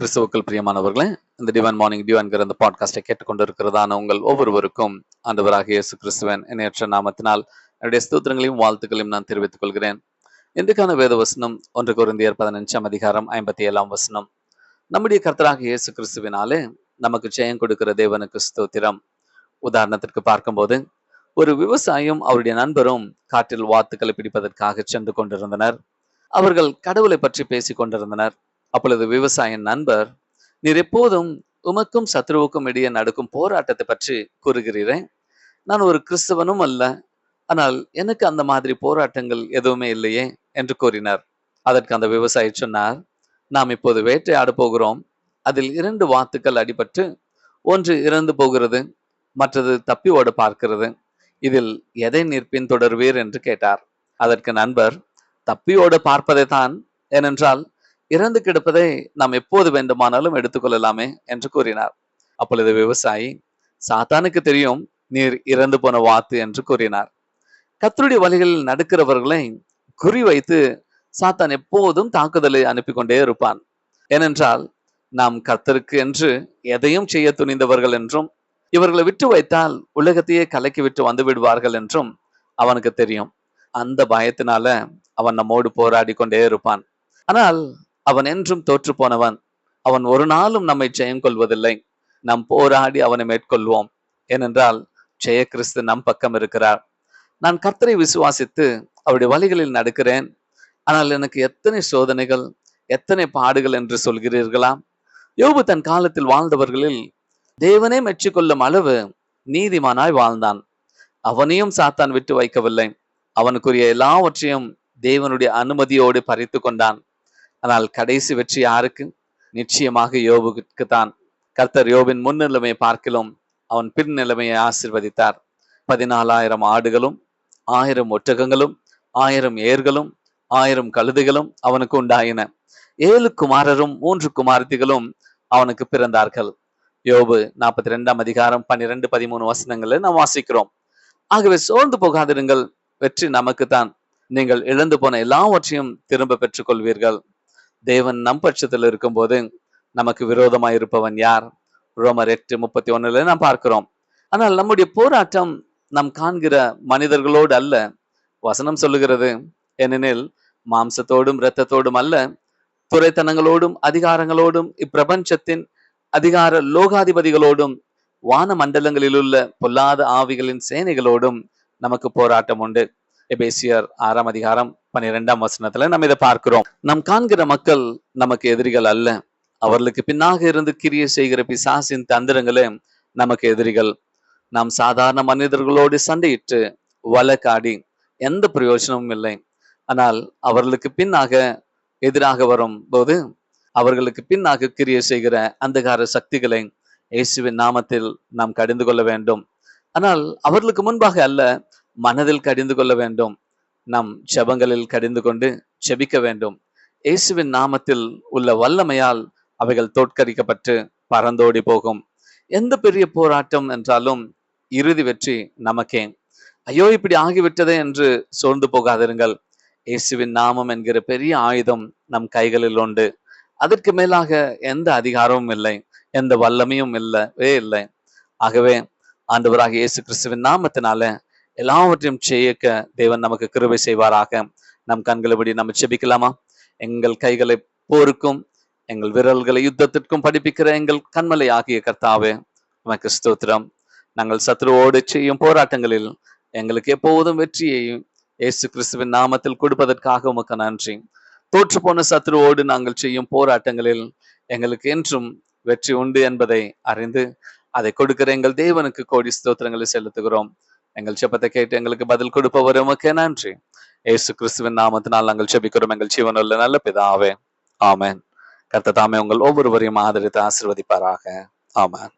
கிறிஸ்துவுக்குள் பிரியமானவர்களே இந்த டிவன் மார்னிங் டிவான்கிற இந்த பாட்காஸ்டை கேட்டுக்கொண்டு இருக்கிறதான உங்கள் ஒவ்வொருவருக்கும் ஆண்டவராக இயேசு கிறிஸ்துவன் இணையற்ற நாமத்தினால் என்னுடைய ஸ்தோத்திரங்களையும் வாழ்த்துக்களையும் நான் தெரிவித்துக் கொள்கிறேன். இன்றைக்கான வேத வசனம் ஒன்று குருந்தியர் பதினஞ்சாம் அதிகாரம் ஐம்பத்தி ஏழாம் வசனம். நம்முடைய கர்த்தராக இயேசு கிறிஸ்துவினாலே நமக்கு ஜெயம் கொடுக்கிற தேவனுக்கு ஸ்தோத்திரம். உதாரணத்திற்கு பார்க்கும்போது ஒரு விவசாயியும் அவருடைய நண்பரும் காற்றில் வாத்துக்களை பிடிப்பதற்காக சென்று கொண்டிருந்தனர். அவர்கள் கடவுளை பற்றி பேசிக் கொண்டிருந்தனர். அப்பொழுது விவசாய நண்பர் நீர் எப்போதும் உமக்கும் சத்ருவுக்கும் இடையே நடக்கும் போராட்டத்தை பற்றி கூறுகிறேன் நான் ஒரு கிறிஸ்தவனும் அல்ல ஆனால் எனக்கு அந்த மாதிரி போராட்டங்கள் எதுவுமே இல்லையே? என்று கூறினார். அதற்கு அந்த விவசாயி சொன்னார் நாம் இப்போது வேட்டையாட போகிறோம். அதில் இரண்டு வாத்துக்கள் அடிபட்டு ஒன்று இறந்து போகிறது மற்றது தப்பி ஓட பார்க்கிறது. இதில் எதை நீர் பின்தொடர்வீர்? என்று கேட்டார். அதற்கு நண்பர் தப்பியோடு பார்ப்பதை தான் ஏனென்றால் இறந்து கிடப்பதை நாம் எப்போது வேண்டுமானாலும் எடுத்துக்கொள்ளலாமே என்று கூறினார். அப்பொழுது விவசாயி சாத்தானுக்கு தெரியும் நீர் இறந்து போன வாத்து என்று கூறினார். கத்தருடைய வழிகளில் நடக்கிறவர்களை குறி வைத்து சாத்தான் எப்போதும் தாக்குதலை அனுப்பி கொண்டே இருப்பான். ஏனென்றால் நாம் கத்தருக்கு என்று எதையும் செய்ய துணிந்தவர்கள் என்றும் இவர்களை விட்டு வைத்தால் உலகத்தையே கலக்கி விட்டு வந்து விடுவார்கள் என்றும் அவனுக்கு தெரியும். அந்த பயத்தினால அவன் நம்மோடு போராடி கொண்டே இருப்பான். ஆனால் அவன் என்றும் தோற்று போனவன் அவன் ஒரு நாளும் நம்மை ஜெயம் கொள்வதில்லை நாம் போராடி அவனை மேற்கொள்வோம். ஏனென்றால் ஜெய கிறிஸ்து நம் பக்கம் இருக்கிறார். நான் கர்த்தரை விசுவாசித்து அவருடைய வழிகளில் நடக்கிறேன். ஆனால் எனக்கு எத்தனை சோதனைகள் எத்தனை பாடுகள் என்று சொல்கிறீர்களா? யோபு தன் காலத்தில் வாழ்ந்தவர்களில் தேவனே மெச்சிக்கொள்ளும் அளவு நீதிமானாய் வாழ்ந்தான். அவனையும் சாத்தான் விட்டு வைக்கவில்லை. அவனுக்குரிய எல்லாவற்றையும் தேவனுடைய அனுமதியோடு பறித்து கொண்டான். ஆனால் கடைசி வெற்றி யாருக்கு? நிச்சயமாக யோபுக்கு தான் கர்த்தர் யோபின் முன்னிலைமையை பார்க்கலும் அவன் பின் நிலைமையை ஆசிர்வதித்தார். பதினாலாயிரம் ஆடுகளும் ஆயிரம் ஒட்டகங்களும் ஆயிரம் ஏர்களும் ஆயிரம் கழுதைகளும் அவனுக்கு உண்டாயின. ஏழு குமாரரும் மூன்று குமாரத்திகளும் அவனுக்கு பிறந்தார்கள். யோபு நாற்பத்தி ரெண்டாம் அதிகாரம் பன்னிரெண்டு பதிமூணு வசனங்களை நாம் வாசிக்கிறோம். ஆகவே சோர்ந்து போகாதிருங்கள் வெற்றி நமக்கு தான் நீங்கள் இழந்து போன எல்லாவற்றையும் திரும்ப பெற்றுக்கொள்வீர்கள். தேவன் நம் பட்சத்தில் இருக்கும்போது நமக்கு விரோதமாய் இருப்பவன் யார்? ரோமர் எட்டு முப்பத்தி ஒன்னுல நாம் பார்க்கிறோம். ஆனால் நம்முடைய போராட்டம் நாம் காண்கிற மனிதர்களோடு அல்ல. வசனம் சொல்லுகிறது ஏனெனில் மாம்சத்தோடும் இரத்தத்தோடும் அல்ல துறைத்தனங்களோடும் அதிகாரங்களோடும் இப்பிரபஞ்சத்தின் அதிகார லோகாதிபதிகளோடும் வான மண்டலங்களில் உள்ள பொல்லாத ஆவிகளின் சேனைகளோடும் நமக்கு போராட்டம் உண்டு. எபேசியர் ஆறாம் அதிகாரம் பன்னிரெண்டாம் வசனத்துல நம்ம இதை பார்க்கிறோம். நம் காண்கிற மக்கள் நமக்கு எதிரிகள் அல்ல. அவர்களுக்கு பின்னாக இருந்து கிரிய செய்கிற பிசாசின் தந்திரங்களே நமக்கு எதிரிகள். நாம் சாதாரண மனிதர்களோடு சண்டையிட்டு வழக்காடி எந்த பிரயோஜனமும் இல்லை. ஆனால் அவர்களுக்கு பின்னாக எதிராக வரும் போது அவர்களுக்கு பின்னாக கிரிய செய்கிற அந்தகார சக்திகளை இயேசுவின் நாமத்தில் நாம் கடிந்து கொள்ள வேண்டும். ஆனால் அவர்களுக்கு முன்பாக அல்ல. மனதில் கடிந்து கொள்ள வேண்டும். நம் செபங்களில் கடிந்து கொண்டு செபிக்க வேண்டும். இயேசுவின் நாமத்தில் உள்ள வல்லமையால் அவைகள் தோற்கடிக்கப்பட்டு பறந்தோடி போகும். எந்த பெரிய போராட்டம் என்றாலும் இறுதி வெற்றி நமக்கே. ஐயோ இப்படி ஆகிவிட்டதே என்று சோர்ந்து போகாதிருங்கள். இயேசுவின் நாமம் என்கிற பெரிய ஆயுதம் நம் கைகளில் உண்டு. அதற்கு மேலாக எந்த அதிகாரமும் இல்லை. எந்த வல்லமையும் இல்லவே இல்லை. ஆகவே ஆண்டவராக இயேசு கிறிஸ்துவின் நாமத்தினால எல்லாவற்றையும் செய்யக்க தேவன் நமக்கு கிருபை செய்வாராக. நம் கண்களபடி நம்ம செபிக்கலாமா எங்கள் கைகளை போருக்கும் எங்கள் விரல்களை யுத்தத்திற்கும் படிப்பிக்கிற எங்கள் கண்மலை ஆகிய கர்த்தாவே நமக்கு ஸ்தோத்திரம். நாங்கள் சத்ருவோடு செய்யும் போராட்டங்களில் எங்களுக்கு எப்போதும் வெற்றியையும் இயேசு கிறிஸ்துவின் நாமத்தில் கொடுப்பதற்காக உமக்கு நன்றி. தோற்று போன சத்ருவோடு நாங்கள் செய்யும் போராட்டங்களில் எங்களுக்கு என்றும் வெற்றி உண்டு என்பதை அறிந்து அதை கொடுக்கிற எங்கள் தேவனுக்கு கோடி ஸ்தோத்திரங்களை செலுத்துகிறோம். எங்கள் செப்பத்தை கேட்டு எங்களுக்கு பதில் கொடுப்பவர் உமக்கு நன்றி. ஏசு கிறிஸ்துவின் நாமத்தினால் நாங்கள் செபிக்கிறோம் எங்கள் ஜீவனுள்ள நல்ல பிதாவே. ஆமேன். கர்த்த தாமே உங்கள் ஒவ்வொருவரையும் ஆதரித்து ஆசிர்வதிப்பாராக. ஆமேன்.